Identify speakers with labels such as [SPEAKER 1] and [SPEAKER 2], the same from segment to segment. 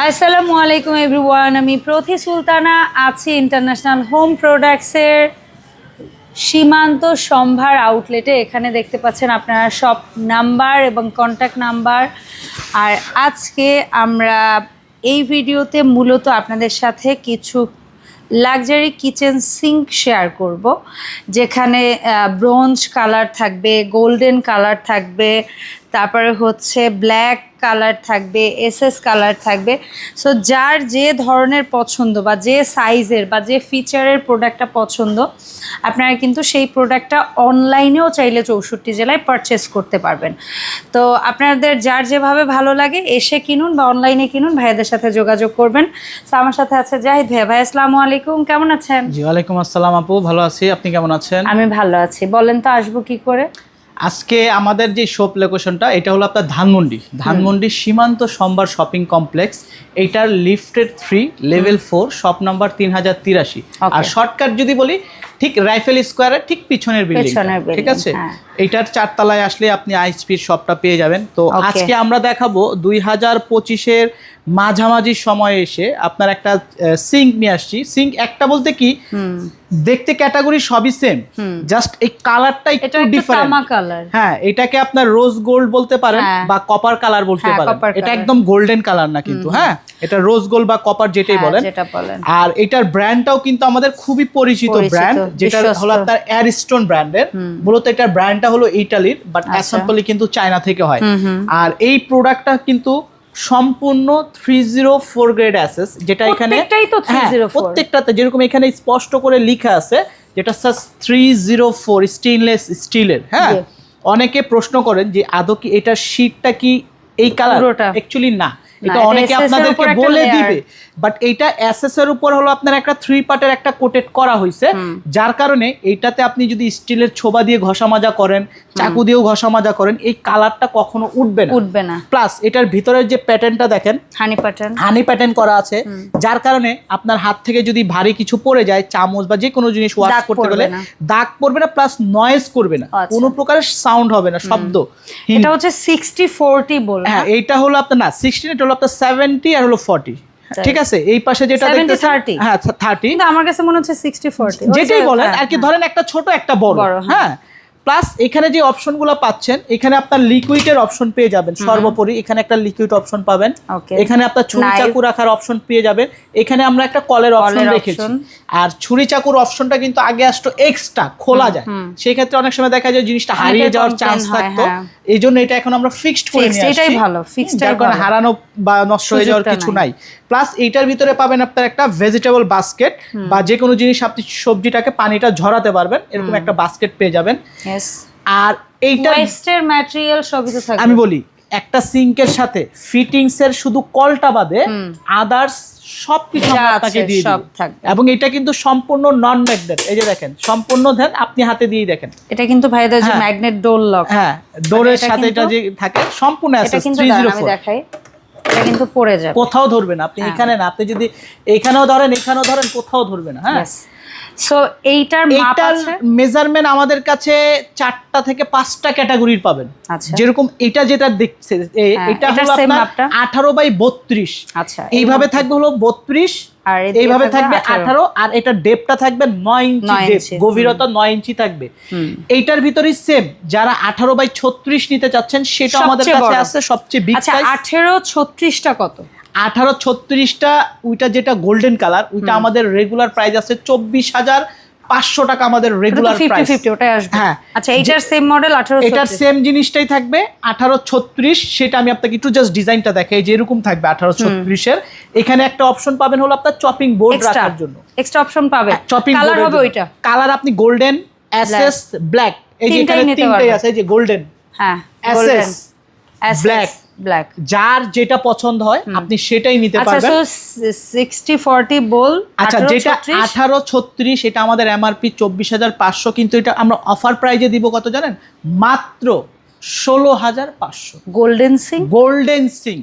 [SPEAKER 1] আসসালামু আলাইকুম এভরিওয়ান, আমি প্রতি সুলতানা আছি ইন্টারন্যাশনাল হোম প্রোডাক্টসের সীমান্ত সম্ভার আউটলেটে। এখানে দেখতে পাচ্ছেন আপনারা সব নাম্বার এবং কন্ট্যাক্ট নাম্বার। আর আজকে আমরা এই ভিডিওতে মূলত আপনাদের সাথে কিছু লাক্সারি কিচেন সিঙ্ক শেয়ার করব, যেখানে ব্রোঞ্জ কালার থাকবে, গোল্ডেন কালার থাকবে তারপরে হচ্ছে ব্ল্যাক কালার থাকবে এসএস কালার থাকবে। সো যার যে ধরনের পছন্দ বা যে সাইজের বা যে ফিচারের প্রোডাক্টটা পছন্দ আপনারা কিন্তু সেই প্রোডাক্টটা অনলাইনেও চাইলে চৌষট্টি জেলায় পারচেস করতে পারবেন। তো আপনাদের যার যেভাবে ভালো লাগে এসে কিনুন বা অনলাইনে কিনুন ভাইয়াদের সাথে যোগাযোগ করবেন। তো আমার সাথে আছে জাহিদ ভাইয়া। ভাই আসসালামু আলাইকুম। কেমন আছেন?
[SPEAKER 2] জি ওয়ালাইকুম আসসালাম আপু। ভালো আছি। আপনি কেমন আছেন?
[SPEAKER 1] আমি ভালো আছি। বলেন তো আসব কি করে?
[SPEAKER 2] আজকে আমাদের যে শপ লোকেশনটা এটা হলো আপনার ধানমন্ডি। ধানমন্ডি সীমান্ত সম্বার শপিং কমপ্লেক্স এইটার lifted three level four shop number তিন হাজার তিরাশি। আর শর্টকাট যদি বলি ঠিক রাইফেল স্কোয়ারের ঠিক পিছনের বিল্ডিং ঠিক আছে?
[SPEAKER 1] হ্যাঁ।
[SPEAKER 2] এইটার চারতলায় আসলে আপনি আইএসপির শপটা পেয়ে যাবেন। তো আজকে আমরা দেখাবো দুই হাজার পঁচিশের মাঝামাঝি সময়ে এসে আপনার একটা সিঙ্ক নিয়ে আসছি। সিঙ্ক একটা বলতে কি দেখতে ক্যাটাগরি সবই সেম। জাস্ট এই কালারটা একটু ডিফারেন্ট
[SPEAKER 1] কালার
[SPEAKER 2] হ্যাঁ এটাকে আপনার রোজ গোল্ড বলতে পারেন
[SPEAKER 1] হ্যাঁ।
[SPEAKER 2] বা কপার কালার বলতে
[SPEAKER 1] হ্যাঁ,
[SPEAKER 2] পারেন। এটা একদম গোল্ডেন কালার না কিন্তু হ্যাঁ? এটা রোজ গোল্ড বা কপার যেটাই বলেন।
[SPEAKER 1] যেটা বলেন।
[SPEAKER 2] আর এটার ব্র্যান্ডটাও কিন্তু আমাদের খুবই পরিচিত ব্র্যান্ড যেটা। হলো আপনার এয়ারস্টোন ব্র্যান্ডের। মূলত এটার ব্র্যান্ডটা হলো ইটালির বাট। অ্যাসেম্বলি কিন্তু চায়না থেকে হয়। আর এই প্রোডাক্টটা কিন্তু সম্পূর্ণ three zero four grade assess যেটা এখানে
[SPEAKER 1] প্রত্যেকটাই তো
[SPEAKER 2] হ্যাঁ,
[SPEAKER 1] 304
[SPEAKER 2] প্রত্যেকটাতে যেরকম এখানে স্পষ্ট করে লিখা আছে যেটা থ্রি জিরো ফোর স্টেনলেস স্টিলের হ্যাঁ। অনেকে প্রশ্ন করেন যে আদৌ কি এটার শীটটা কি এই কালার। অ্যাকচুয়ালি না, এটা অনেকে আপনাদেরকে বলে দিবে বাট এইটা এসএস এর উপর হলো আপনার একটা থ্রি পার্টের একটা কোটেড করা হয়েছে যার কারণে এইটাতে আপনি যদি স্টিলের ছোবা দিয়ে ঘষা মাজা করেন চাকু দিয়েও ঘষা মাজা করেন এই কালারটা কখনো উঠবে না।
[SPEAKER 1] উঠবে না।
[SPEAKER 2] প্লাস এটার ভিতরের যে প্যাটার্নটা দেখেন
[SPEAKER 1] হানি প্যাটার্ন
[SPEAKER 2] হানি প্যাটার্ন করা আছে যার কারণে আপনার হাত থেকে যদি ভারী কিছু পড়ে যায় চামচ বা যে কোনো জিনিস ওয়াশ করতে গেলে দাগ পড়বে না প্লাস নয়েজ করবে না।
[SPEAKER 1] আচ্ছা।
[SPEAKER 2] কোনো প্রকারের সাউন্ড হবে না শব্দ।
[SPEAKER 1] এটা হচ্ছে সিক্সটি ফোরটি বল।
[SPEAKER 2] হ্যাঁ এইটা হলো আপনার না সিক্সটিন এটা হলো আপনার সেভেন্টি আর হলো ফর্টি ঠিক আছে? এই পাশে যেটা
[SPEAKER 1] 70,
[SPEAKER 2] দেখতেছেন হ্যাঁ থার্টি
[SPEAKER 1] আমার কাছে মনে হচ্ছে সিক্সটি ফোরটি
[SPEAKER 2] যেটাই বলেন আর কি ধরেন একটা ছোট একটা বড়।
[SPEAKER 1] বড়, হ্যাঁ।
[SPEAKER 2] প্লাস এখানে যে অপশনগুলো পাচ্ছেন এখানে আপনার লিকুইডের অপশন পেয়ে যাবেন। সর্বোপরি এখানে একটা লিকুইড অপশন পাবেন। এখানে আপনার ছুরি. চাকু রাখার অপশন পেয়ে যাবেন। এখানে আমরা একটা কলের অপশন রেখেছি আর ছুরি চাকুর অপশনটা কিন্তু আগে আসতো এক্সট্রা খোলা যায়। সেই ক্ষেত্রে অনেক সময় দেখা যায় জিনিসটা হারিয়ে যাওয়ার চান্স থাকতো।
[SPEAKER 1] হ্যাঁ।
[SPEAKER 2] এই জন্য এটা এখন আমরা ফিক্সড করে নিয়ে
[SPEAKER 1] এটাই ভালো, টাই
[SPEAKER 2] কারণে হারানো বা নষ্ট হয়ে যাওয়ার কিছু
[SPEAKER 1] নাই।
[SPEAKER 2] নাই। প্লাস এইটার ভিতরে পাবেন আপনার একটা ভেজিটেবল বাস্কেট বা যে কোনো জিনিস আপনি সবজিটাকে পানিটা ঝরাতে পারবেন এরকম একটা বাস্কেট পেয়ে যাবেন। আর এইটা
[SPEAKER 1] ওয়েস্টের ম্যাটেরিয়াল সবই তো থাকবে
[SPEAKER 2] আমি বলি একটা সিঙ্কের সাথে ফিটিংস এর শুধু কলটা বাদে আদার্স সবকিছু
[SPEAKER 1] আছে
[SPEAKER 2] আপনাকে দিয়ে
[SPEAKER 1] সব থাকবে।
[SPEAKER 2] এবং এটা কিন্তু সম্পূর্ণ নন ম্যাগনেট এই যে দেখেন সম্পূর্ণ দেন আপনি হাতে দিয়ে দেখেন।
[SPEAKER 1] এটা কিন্তু ভাইদের যে
[SPEAKER 2] হ্যাঁ।
[SPEAKER 1] ম্যাগনেট ডোর লক
[SPEAKER 2] হ্যাঁ ডোরের সাথে এটা যে থাকে সম্পূর্ণ
[SPEAKER 1] দাঁড়ান,
[SPEAKER 2] জিরো
[SPEAKER 1] আমি দেখাই। কিন্তু পড়ে যাবে।
[SPEAKER 2] কোথাও ধরবে না। আপনি
[SPEAKER 1] হ্যাঁ।
[SPEAKER 2] এখানে না আপনি যদি এখানেও ধরেন এখানেও ধরেন কোথাও ধরবে না হ্যাঁ?
[SPEAKER 1] সো এইটার মাপ আছে?
[SPEAKER 2] মেজারমেন্ট আমাদের কাছে চারটা থেকে পাঁচটা ক্যাটাগরির পাবেন।
[SPEAKER 1] আচ্ছা।
[SPEAKER 2] যেরকম এটা যেটা দেখছে
[SPEAKER 1] হ্যাঁ,
[SPEAKER 2] এটা হলো আপনার
[SPEAKER 1] মাপটা?
[SPEAKER 2] আঠারো বাই বত্রিশ।
[SPEAKER 1] আচ্ছা
[SPEAKER 2] এইভাবে থাকবে হলো বত্রিশ
[SPEAKER 1] আর
[SPEAKER 2] এইভাবে
[SPEAKER 1] থাকবে
[SPEAKER 2] থাকবে
[SPEAKER 1] 18
[SPEAKER 2] আঠারো আর এটা ডেপটা থাকবে নয় ইঞ্চি গভীরতা নয় ইঞ্চি থাকবে। এইটার ভিতরেই সেম যারা আঠারো বাই ছত্রিশ নিতে চাচ্ছেন সেটা আমাদের কাছে। আছে সবচেয়ে বিগ সাইজ
[SPEAKER 1] আঠেরো ছত্রিশটা কত?
[SPEAKER 2] আঠারো ছত্রিশটা ওইটা যেটা গোল্ডেন কালার ওইটা আমাদের রেগুলার প্রাইস আছে চব্বিশ হাজার পাঁচশো টাকা আমাদের রেগুলার প্রাইস
[SPEAKER 1] ওটাই আসবে।
[SPEAKER 2] হ্যাঁ।
[SPEAKER 1] আচ্ছা এইটার সেম মডেল আঠেরো
[SPEAKER 2] এটার সেম জিনিসটাই থাকবে আঠারো ছত্রিশ সেটা আমি আপনাকে একটু জাস্ট ডিজাইনটা দেখাই যে এরকম থাকবে আঠারো ছত্রিশের। এখানে একটা অপশন পাবেন হলো আপনার চপিং বোর্ড রাখার জন্য।
[SPEAKER 1] এক্সট্রা অপশন পাবে।
[SPEAKER 2] চপিং
[SPEAKER 1] কালার হবে ওইটা।
[SPEAKER 2] কালার আপনি গোল্ডেন অ্যাসেস ব্ল্যাক এই যে এখানে তিনটাই আছে এই যে গোল্ডেন
[SPEAKER 1] হ্যাঁ
[SPEAKER 2] অ্যাসেস black।
[SPEAKER 1] ব্ল্যাক
[SPEAKER 2] যার যেটা পছন্দ হয় আপনি সেটাই নিতে
[SPEAKER 1] আচ্ছা
[SPEAKER 2] পারবেন।
[SPEAKER 1] ফর্টি বল
[SPEAKER 2] আচ্ছা যেটা আঠারো ছত্রিশ এটা আমাদের এমআরপি চব্বিশ হাজার পাঁচশো কিন্তু এটা আমরা অফার প্রাইজে দিব কত জানেন? মাত্র ষোলো হাজার পাঁচশো।
[SPEAKER 1] গোল্ডেন সিং
[SPEAKER 2] গোল্ডেন সিং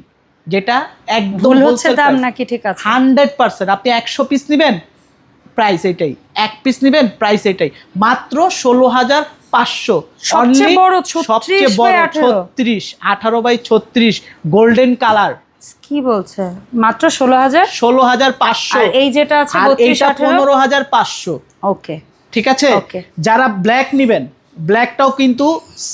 [SPEAKER 2] যেটা একদম
[SPEAKER 1] হচ্ছে দাম নাকি ঠিক আছে?
[SPEAKER 2] Hundred percent. আপনি একশো পিস নেবেন প্রাইস এটাই। এক পিস নেবেন প্রাইস এটাই। মাত্র ষোলো হাজার পাঁচশো।
[SPEAKER 1] সবচেয়ে বড়
[SPEAKER 2] সবচেয়ে বড় ছত্রিশ আঠারো বাই ছত্রিশ গোল্ডেন কালার
[SPEAKER 1] কি বলছে? মাত্র ষোলো হাজার?
[SPEAKER 2] ষোলো হাজার পাঁচশো।
[SPEAKER 1] এই যেটা আছে
[SPEAKER 2] পনেরো হাজার পাঁচশো।
[SPEAKER 1] ওকে।
[SPEAKER 2] ঠিক আছে. যারা ব্ল্যাক নিবেন ব্ল্যাকটাও কিন্তু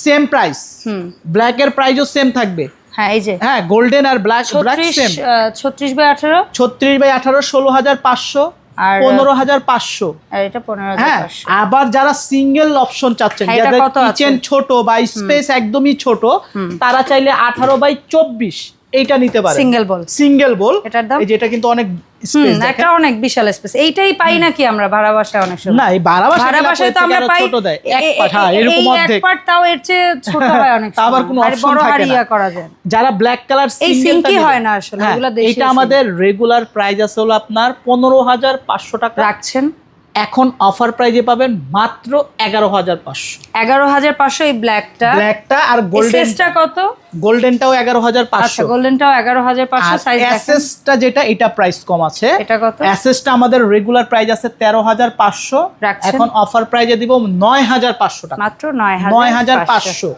[SPEAKER 2] সেম প্রাইস
[SPEAKER 1] হুম।
[SPEAKER 2] ব্ল্যাকের প্রাইসও সেম থাকবে।
[SPEAKER 1] হ্যাঁ এই যে।
[SPEAKER 2] হ্যাঁ গোল্ডেন আর ব্ল্যাক ব্ল্যাক
[SPEAKER 1] ছত্রিশ
[SPEAKER 2] সেম
[SPEAKER 1] বাই আঠারো?
[SPEAKER 2] ছত্রিশ বাই আঠারো ষোলো হাজার পাঁচশো।
[SPEAKER 1] আর
[SPEAKER 2] পনেরো হাজার পাঁচশো।
[SPEAKER 1] এটা পনেরো
[SPEAKER 2] হ্যাঁ আবার যারা সিঙ্গেল অপশন চাচ্ছেন
[SPEAKER 1] হ্যাঁ, এটা
[SPEAKER 2] যাদের কিচেন ছোট বা স্পেস একদমই ছোট তারা চাইলে আঠারো বাই চব্বিশ এইটা নিতে পারে।
[SPEAKER 1] সিঙ্গেল বল
[SPEAKER 2] সিঙ্গেল বল
[SPEAKER 1] এটার দাম?
[SPEAKER 2] যেটা কিন্তু অনেক স্পেস
[SPEAKER 1] একটা অনেক বিশাল স্পেস এইটাই পাই নাকি আমরা ভাড়া বাসায় অনেক সময়?
[SPEAKER 2] না এই ভাড়া বাসা
[SPEAKER 1] ভাড়া বাসায় তো আমরা পাই।
[SPEAKER 2] ছোট দেয় এক পাট হ্যাঁ এরকম
[SPEAKER 1] অর্ধেক এক পাট তাও এর চেয়ে ছোট হয় অনেক
[SPEAKER 2] সময় আবার। কোনো
[SPEAKER 1] অপশন
[SPEAKER 2] থাকে না।
[SPEAKER 1] করা যায়
[SPEAKER 2] যারা ব্ল্যাক কালার
[SPEAKER 1] এই সিঙ্কি হয় না আসলে, এগুলা দেশে
[SPEAKER 2] এটা আমাদের রেগুলার প্রাইস আছে হলো আপনার পনেরো হাজার পাঁচশো টাকা।
[SPEAKER 1] রাখছেন?
[SPEAKER 2] এখন অফার প্রাইজে পাবেন মাত্র এগারো হাজার পাঁচশো।
[SPEAKER 1] এগারো হাজার পাঁচশো এই ব্ল্যাকটা
[SPEAKER 2] ব্ল্যাকটা আর
[SPEAKER 1] গোল্ডেনটা কত?
[SPEAKER 2] গোল্ডেনটাও এগারো হাজার
[SPEAKER 1] আচ্ছা
[SPEAKER 2] পাঁচশো
[SPEAKER 1] গোল্ডেনটাও এগারো হাজার পাঁচশো
[SPEAKER 2] অ্যাসেসটা যেটা এটা প্রাইস কম আছে।
[SPEAKER 1] এটা কত?
[SPEAKER 2] অ্যাসেসটা আমাদের রেগুলার প্রাইস আছে তেরো হাজার পাঁচশো। এখন অফার প্রাইজে দিব নয় হাজার পাঁচশো টাকা।
[SPEAKER 1] মাত্র নয় হাজার
[SPEAKER 2] নয় হাজার পাঁচশো।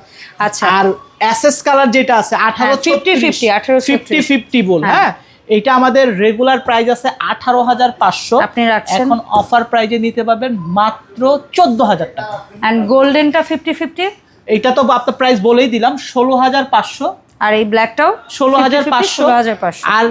[SPEAKER 1] আচ্ছা।
[SPEAKER 2] আর অ্যাসেস কালার যেটা আছে আঠারো
[SPEAKER 1] ফিফটি ফিফটি আঠারো
[SPEAKER 2] ফিফটি ফিফটি বল
[SPEAKER 1] হ্যাঁ।
[SPEAKER 2] হ্যাঁ এটা আমাদের রেগুলার প্রাইস আছে আঠারো হাজার পাঁচশো? এখন অফার প্রাইজে নিতে পারবেন মাত্র চোদ্দ হাজার টাকা।
[SPEAKER 1] অ্যান্ড গোল্ডেনটা ফিফটি ফিফটি
[SPEAKER 2] এটা তো আপনার প্রাইস বলেই দিলাম ষোলো হাজার পাঁচশো।
[SPEAKER 1] আর এই ব্ল্যাকটাও
[SPEAKER 2] ষোলো হাজার পাঁচশো।
[SPEAKER 1] ষোলো হাজার পাঁচশো।
[SPEAKER 2] আর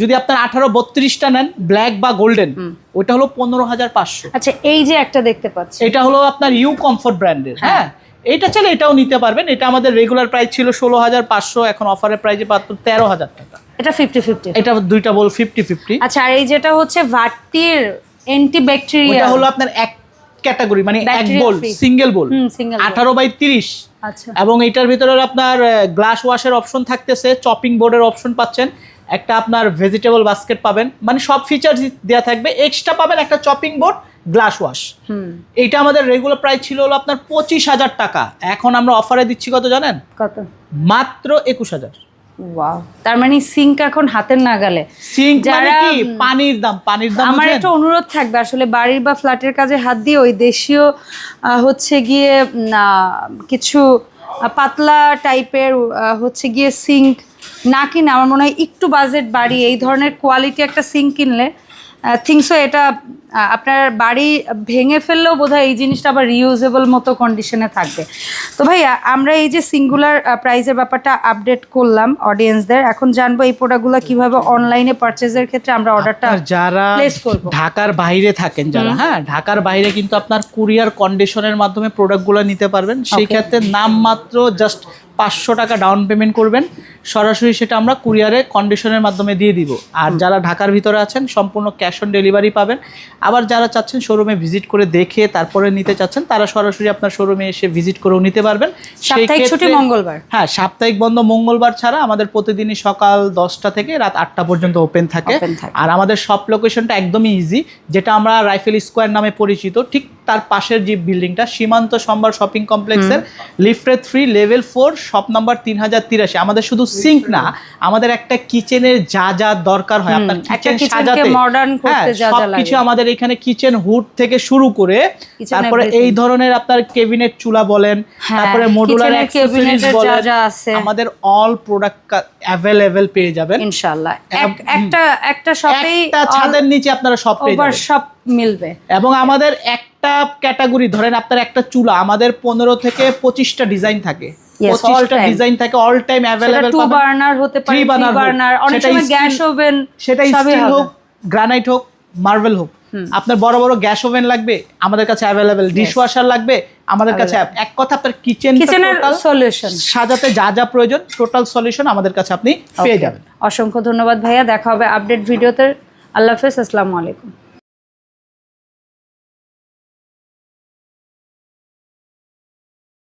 [SPEAKER 2] যদি আপনার আঠারো বত্রিশটা নেন ব্ল্যাক বা গোল্ডেন ওটা হলো পনেরো হাজার পাঁচশো।
[SPEAKER 1] আচ্ছা এই যে একটা দেখতে পাচ্ছি।
[SPEAKER 2] এটা হলো আপনার ইউ কমফোর্ট ব্র্যান্ডের হ্যাঁ? এটা চাইলে এটাও নিতে পারবেন। এটা আমাদের রেগুলার প্রাইস ছিল ষোলো হাজার পাঁচশো এখন অফারের প্রাইসে পাত্র তেরো হাজার টাকা।
[SPEAKER 1] এটা ফিফটি ফিফটি
[SPEAKER 2] এটা দুইটা বল ফিফটি ফিফটি
[SPEAKER 1] আচ্ছা আর এই যেটা হচ্ছে ভাট্টির অ্যান্টি ব্যাকটেরিয়া
[SPEAKER 2] ওটা হলো আপনার এক ক্যাটাগরি মানে এক বোল সিঙ্গেল বোল। আঠারো বাই তিরিশ।
[SPEAKER 1] আচ্ছা।
[SPEAKER 2] এবং এটার ভিতরে আপনার গ্লাস ওয়াশের অপশন থাকতেছে চপিং বোর্ডের অপশন পাচ্ছেন। একটা আপনার ভেজিটেবল বাস্কেট পাবেন। মানে সব ফিচার্স দেওয়া থাকবে। এক্সট্রা পাবেন একটা চপিং বোর্ড গ্লাস ওয়াশ
[SPEAKER 1] হুম।
[SPEAKER 2] এইটা আমাদের রেগুলার প্রাইস ছিল হলো আপনার পঁচিশ হাজার টাকা। এখন আমরা অফারে দিচ্ছি কত জানেন?
[SPEAKER 1] কত?
[SPEAKER 2] মাত্র একুশ হাজার।
[SPEAKER 1] ওয়াও তার মানে সিঙ্ক এখন হাতের নাগালে।
[SPEAKER 2] সিঙ্ক মানে
[SPEAKER 1] যারা,
[SPEAKER 2] কি? পানির দাম পানির দাম
[SPEAKER 1] আমার একটা অনুরোধ থাকবে আসলে বাড়ির বা ফ্ল্যাটের কাজে হাত দিয়ে ওই দেশীয় হচ্ছে গিয়ে কিছু পাতলা টাইপের হচ্ছে গিয়ে সিঙ্ক না কিনে আমার মনে হয় একটু বাজেট বাড়ি এই ধরনের কোয়ালিটি একটা সিঙ্ক কিনলে থিংসো এটা আপনার বাড়ি ভেঙে ফেললেও বোধহয় এই জিনিসটা আবার রিউজেবল মতো কন্ডিশনে থাকবে। তো ভাইয়া আমরা এই যে সিঙ্গুলার প্রাইসের ব্যাপারটা আপডেট করলাম অডিয়েন্সদের এখন জানব এই প্রোডাক্টগুলো কীভাবে অনলাইনে পারচেজের ক্ষেত্রে আমরা অর্ডারটা
[SPEAKER 2] যারা ঢাকার বাইরে থাকেন যারা হ্যাঁ ঢাকার বাইরে কিন্তু আপনার কুরিয়ার কন্ডিশনের মাধ্যমে প্রোডাক্টগুলো নিতে পারবেন। সেই. ক্ষেত্রে নামমাত্র জাস্ট পাঁচশো টাকা ডাউন পেমেন্ট করবেন। সরাসরি সেটা আমরা কুরিয়ারে কন্ডিশনের মাধ্যমে দিয়ে দিব। আর যারা ঢাকার ভিতরে আছেন সম্পূর্ণ ক্যাশ অন ডেলিভারি পাবেন। আবার যারা চাচ্ছেন শোরুমে ভিজিট করে দেখে তারপরে নিতে চাচ্ছেন তারা সরাসরি আপনার শোরুমে এসে ভিজিট করেও নিতে পারবেন।
[SPEAKER 1] সাপ্তাহিক ছুটি মঙ্গলবার?
[SPEAKER 2] হ্যাঁ সাপ্তাহিক বন্ধ মঙ্গলবার ছাড়া আমাদের প্রতিদিনই সকাল দশটা থেকে রাত আটটা পর্যন্ত ওপেন থাকে।
[SPEAKER 1] থাকে।
[SPEAKER 2] আর আমাদের সব লোকেশনটা একদমই ইজি যেটা আমরা রাইফেল স্কোয়ার নামে পরিচিত ঠিক তার পাশের যে বিল্ডিংটা সীমান্ত সম্ভার শপিং কমপ্লেক্সের lifted three level four shop number তিন হাজার তিরাশি। আমাদের শুধু সিঙ্ক না আমাদের একটা কিচেনের যা যা দরকার হয় আপনার কিচেন সাজাতে। হ্যাঁ, সবকিছু আমাদের এখানে কিচেন হুড থেকে শুরু করে তারপরে এই ধরনের আপনার কেবিনেট চুলা বলেন
[SPEAKER 1] হ্যাঁ,
[SPEAKER 2] তারপরে মডুলার
[SPEAKER 1] যা আছে।
[SPEAKER 2] আমাদের অল প্রোডাক্ট অ্যাভেলেবেল পেয়ে যাবেন।
[SPEAKER 1] ইনশাআল্লাহ। একটা একটা শপেই
[SPEAKER 2] একটা ছাদের নিচে আপনারা সব পেয়ে যাবেন।
[SPEAKER 1] সব মিলবে।
[SPEAKER 2] এবং আমাদের একটা ক্যাটাগরি ধরেন আপনার একটা চুলা আমাদের পনেরো থেকে পঁচিশটা ডিজাইন থাকে। পঁচিশটা ডিজাইন থাকে all time available
[SPEAKER 1] two burner হতে পারে
[SPEAKER 2] হোক,
[SPEAKER 1] বার্নার অনেক সময় গ্যাস ওভেন
[SPEAKER 2] সেটা স্টিল হোক গ্রানাইট হোক মার্বেল হোক। আপনার বড় বড় গ্যাস ওভেন লাগবে আমাদের কাছে অ্যাভেলেবেল ডিশওয়াশার লাগবে আমাদের কাছে এক কথা আপনার কিচেন
[SPEAKER 1] কিচেনের সলিউশন
[SPEAKER 2] সাজাতে যা যা প্রয়োজন টোটাল সলিউশন আমাদের কাছে আপনি পেয়ে যাবেন।
[SPEAKER 1] অসংখ্য ধন্যবাদ ভাইয়া দেখা হবে আপডেট ভিডিওতে। আল্লাহ হাফেজ আসসালামু আলাইকুম।